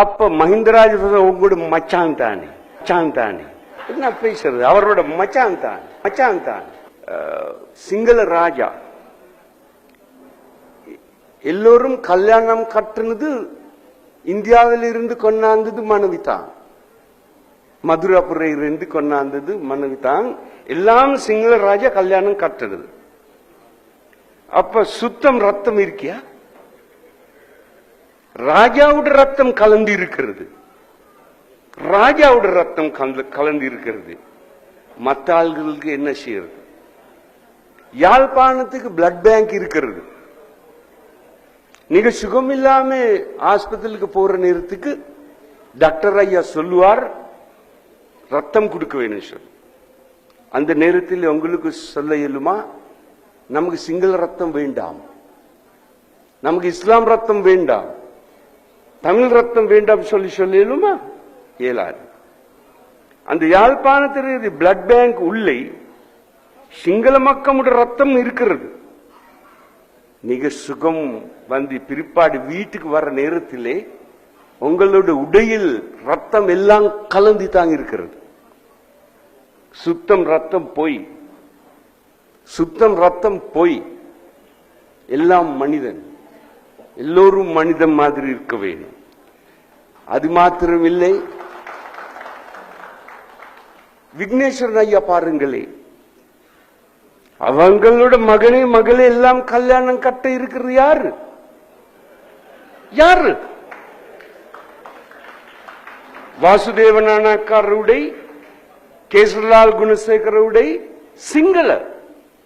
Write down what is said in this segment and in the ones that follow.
அப்ப மஹிந்த உங்களோட மச்சான் தானே மச்சான் தானே. என்ன பேசுறது? அவரோட மச்சான் தான் மச்சான் தான். சிங்கள ராஜா. எல்லோரும் கல்யாணம் கட்டுனது இந்தியாவில் இருந்து கொண்டாந்தது மனைவி தான். மதுராபுரையிலிருந்து கொண்டாந்தது மனைவி தான். எல்லாம் சிங்கள ராஜா கல்யாணம் கட்டுறது அப்ப சுத்தம் ரத்தம் இருக்கியா? ராஜாவோட ரத்தம் கலந்து இருக்கிறது. ராஜாவோட ரத்தம் கலந்து- கலந்து இருக்கிறது. மற்ற ஆள்களுக்கு என்ன செய்யறது? யாழ்ப்பாணத்துக்கு பிளட் பேங்க் இருக்கிறது. நீங்க சுகம் இல்லாம ஆஸ்பத்திரிக்கு போற நேரத்துக்கு டாக்டர் ஐயா சொல்லுவார் ரத்தம் கொடுக்க வேணும் சொல்லி. அந்த நேரத்தில் உங்களுக்கு சொல்ல இயலுமா? நமக்கு சிங்கள ரத்தம் வேண்டாம். நமக்கு இஸ்லாம் ரத்தம் வேண்டாம். தமிழ் ரத்தம் வேண்டாம் சொல்லி சொல்லியலுமா இயலாது அந்த யாழ்ப்பாணத்தில் பிளட் பேங்க் உள்ளே சிங்கள மக்களுடைய ரத்தம் இருக்கிறது. மிக சுகம் வந்து பிற்பாடு வீட்டுக்கு வர நேரத்திலே உங்களோட உடையில் ரத்தம் எல்லாம் கலந்து தாங்க இருக்கிறது. சுத்தம் ரத்தம் போய் சுத்தம் ரத்தம் போய் எல்லாம் மனிதன் எல்லோரும் மனிதன் மாதிரி இருக்க வேண்டும். அது மாத்திரம் இல்லை. விக்னேஸ்வரன் ஐயா பாருங்களே அவங்களோட மகனே மகளே எல்லாம் கல்யாணம் கட்ட இருக்கிறது யாரு? யாரு? வாசுதேவனாக்காரருடைய கேசர்லால் குணசேகரவுடைய சிங்கள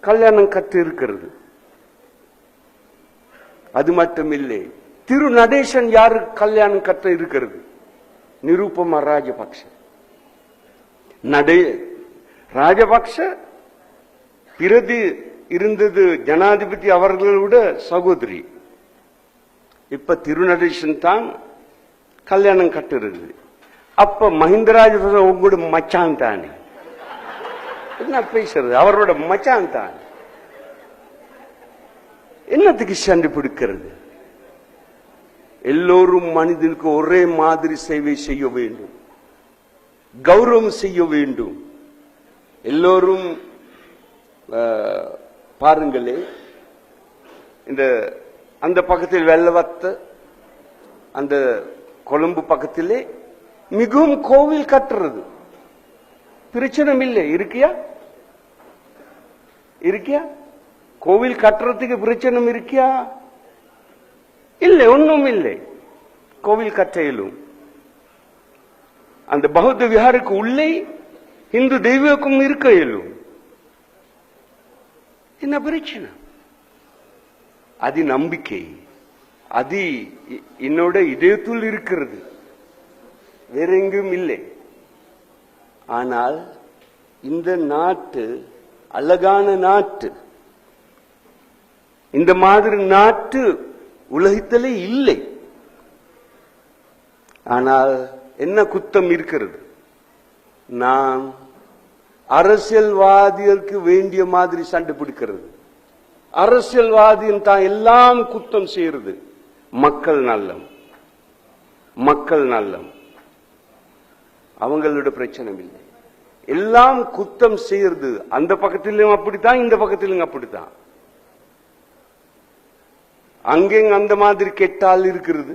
கல்யாணம் கட்ட இருக்கிறது அது மட்டும் இல்லை திரு நடேசன் யாரு கல்யாணம் கட்ட இருக்கிறது? நிருபமா ராஜபக்ஷ. நடே ராஜபக்ஷ பிரதி இருந்தது ஜனாதிபதி அவர்களோட சகோதரி. இப்ப திருநடேசன் தான் கல்யாணம் கட்டுறது. அப்ப மஹிந்த ராஜபக்ச உங்களோட மச்சான் தானே. என்ன பேசுறது? அவரோட மச்சான் தான். என்னத்துக்கு சண்டை பிடிக்கிறது? எல்லோரும் மனிதனுக்கு ஒரே மாதிரி சேவை செய்ய வேண்டும். கௌரவம் செய்ய வேண்டும். எல்லோரும் பாருங்களே இந்த அந்த பக்கத்தில் வெள்ளவத்த அந்த கொழும்பு பக்கத்திலே மிகவும் கோவில் கட்டுறது. பிரச்சனை இல்லை இருக்கியா? இருக்கியா? கோவில் கட்டுறதுக்கு பிரச்சனை இருக்கியா? இல்லை ஒன்றும் இல்லை. கோவில் கற்றையிலும். அந்த பௌத்த விஹாருக்கு உள்ளே இந்து தெய்வக்கும் இருக்க இயலும் என்ன பிரச்சனை? அது நம்பிக்கை. அது என்னோட இதயத்துள் இருக்கிறது. வேற எங்கும் இல்லை. ஆனால் இந்த நாட்டு அழகான நாட்டு இந்த மாதிரி நாட்டு உலகத்திலே இல்லை. ஆனால் என்ன குத்தம் இருக்கிறது? நான் அரசியல்வாதிகளுக்கு வேண்டிய மாதிரி சண்டை பிடிக்கிறது. அரசியல்வாதியின் தான் எல்லாம் குத்தம் செய்யறது மக்கள் நல்லம். மக்கள் நல்லம். அவங்களோட பிரச்சனை இல்லை எல்லாம் குத்தம் செய்யறது அந்த பக்கத்திலும் அப்படித்தான் இந்த பக்கத்திலும் அப்படித்தான். அங்கெங்க அந்த மாதிரி கெட்டால் இருக்கிறது.